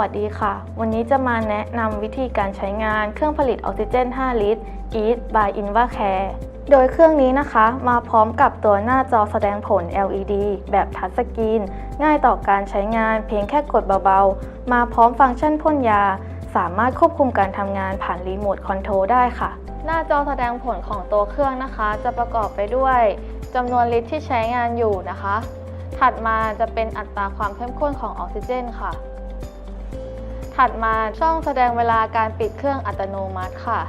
สวัสดีค่ะ วันนี้จะมาแนะนำวิธีการใช้งานเครื่องผลิตออกซิเจน 5 ลิตร Eat by InvaCare โดยเครื่องนี้นะคะ มาพร้อมกับตัวหน้าจอแสดงผล LED แบบทัชสกรีน ง่ายต่อการใช้งานเพียงแค่กดเบาๆ มาพร้อมฟังก์ชันพ่นยา สามารถควบคุมการทำงานผ่านรีโมทคอนโทรลได้ค่ะ หน้าจอแสดงผลของตัวเครื่องนะคะ จะประกอบไปด้วยจำนวนลิตรที่ใช้งานอยู่นะคะ ถัดมาจะเป็นอัตราความเข้มข้นของออกซิเจนค่ะ ถัดมาช่องแสดงเวลาการปิดเครื่องอัตโนมัติค่ะ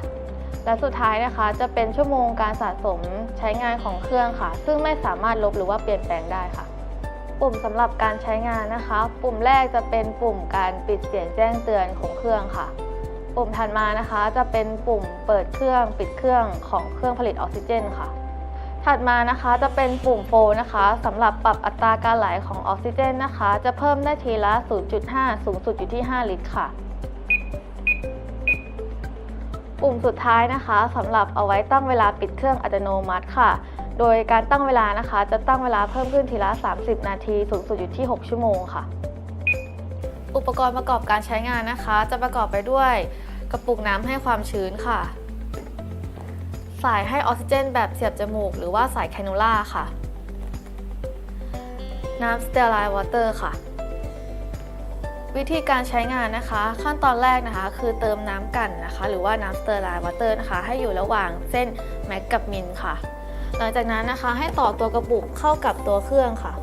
และสุดท้ายนะคะจะเป็นชั่วโมงการสะสมใช้งานของเครื่องค่ะ ซึ่งไม่สามารถลบหรือว่าเปลี่ยนแปลงได้ค่ะ ปุ่มสำหรับการใช้งานนะคะ ปุ่มแรกจะเป็นปุ่มการปิดเสียงแจ้งเตือนของเครื่องค่ะ ปุ่มถัดมานะคะจะเป็นปุ่มเปิดเครื่องปิดเครื่องของเครื่องผลิตออกซิเจนค่ะ ถัดมานะคะจะเป็นปุ่มโฟลนะคะสำหรับปรับอัตราการไหลของออกซิเจนนะคะ จะเพิ่มได้ทีละ 0.5 สูงสุดอยู่ที่ 5 ลิตรค่ะ ปุ่มสุดท้ายนะคะสำหรับเอาไว้ตั้งเวลาปิดเครื่องอัตโนมัติค่ะ โดยการตั้งเวลานะคะจะตั้งเวลาเพิ่มขึ้นทีละ 30 นาที สูงสุดอยู่ที่ 6 ชั่วโมงค่ะ อุปกรณ์ประกอบการใช้งานนะคะ จะประกอบไปด้วยกระปุกน้ำให้ความชื้นค่ะ สายให้ออกซิเจนแบบเสียบจมูก หรือว่าสายแคนูล่าค่ะ น้ำสเตอร์ไลน์วอเตอร์ค่ะ วิธีการใช้งานนะคะ ขั้นตอนแรกนะคะ คือเติมน้ำกันนะคะ หรือว่าน้ำสเตอร์ไลน์วอเตอร์นะคะ ให้อยู่ระหว่างเส้นแม็กกับมินค่ะ หลังจากนั้นนะคะให้ต่อตัวกระปุกเข้ากับตัวเครื่องค่ะ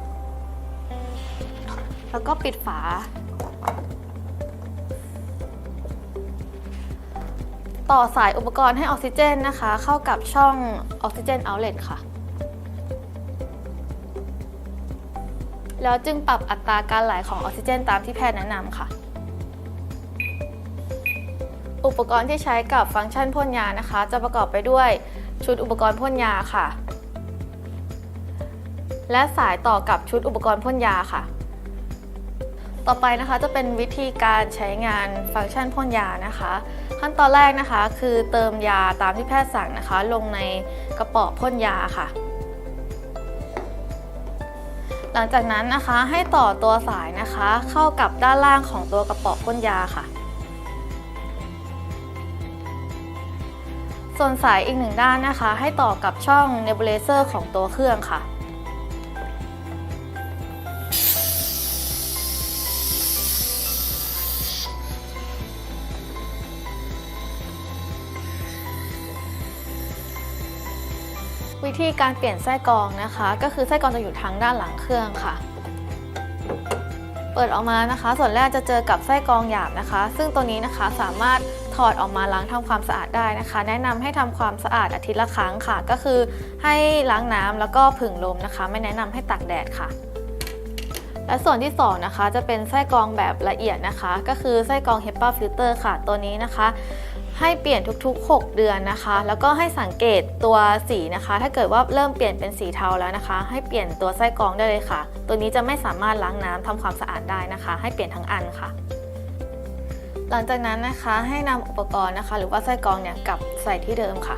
แล้วก็ปิดฝา ต่อสายอุปกรณ์ให้ออกซิเจนนะคะ เข้ากับช่องออกซิเจนเอาเล t ค่ะ แล้วจึงปรับอัตราการไหลของออกซิเจนตามที่แพทย์แนะนำค่ะ อุปกรณ์ที่ใช้กับฟังก์ชันพ่นยานะคะ จะประกอบไปด้วยชุดอุปกรณ์พ่นยาค่ะ และสายต่อกับชุดอุปกรณ์พ่นยาค่ะ ต่อไปนะคะจะเป็นวิธีการใช้งานฟังก์ชันพ่นยานะคะ ขั้นตอนแรกนะคะคือเติมยาตามที่แพทย์สั่งนะคะ ลงในกระป๋อพ่นยาค่ะ หลังจากนั้นนะคะให้ต่อตัวสายนะคะ เข้ากับด้านล่างของตัวกระป๋อพ่นยาค่ะ ส่วนสายอีกหนึ่งด้านนะคะ ให้ต่อกับช่องเนบูเลเซอร์ของตัวเครื่องค่ะ วิธีการเปลี่ยนไส้กรองนะคะ ก็คือไส้กรองจะอยู่ทางด้านหลังเครื่องค่ะ เปิดออกมานะคะ ส่วนแรกจะเจอกับไส้กรองหยาบนะคะ ซึ่งตัวนี้นะคะสามารถถอดออกมาล้างทำความสะอาดได้นะคะ แนะนำให้ทำความสะอาดอาทิตย์ละครั้งค่ะ ก็คือให้ล้างน้ำแล้วก็ผึ่งลมนะคะ ไม่แนะนำให้ตากแดดค่ะ และส่วนที่สองนะคะจะเป็นไส้กรองแบบละเอียดนะคะ ก็คือไส้กรอง HEPA filter ค่ะตัวนี้นะคะ ให้เปลี่ยนทุกๆ 6 เดือนนะคะ แล้วก็ให้สังเกตตัวสีนะคะ ถ้าเกิดว่าเริ่มเปลี่ยนเป็นสีเทาแล้วนะคะ ให้เปลี่ยนตัวไส้กรองได้เลยค่ะ ตัวนี้จะไม่สามารถล้างน้ำทำความสะอาดได้นะคะ ให้เปลี่ยนทั้งอันค่ะ หลังจากนั้นนะคะให้นำอุปกรณ์นะคะ หรือว่าไส้กรองเนี่ยกลับใส่ที่เดิมค่ะ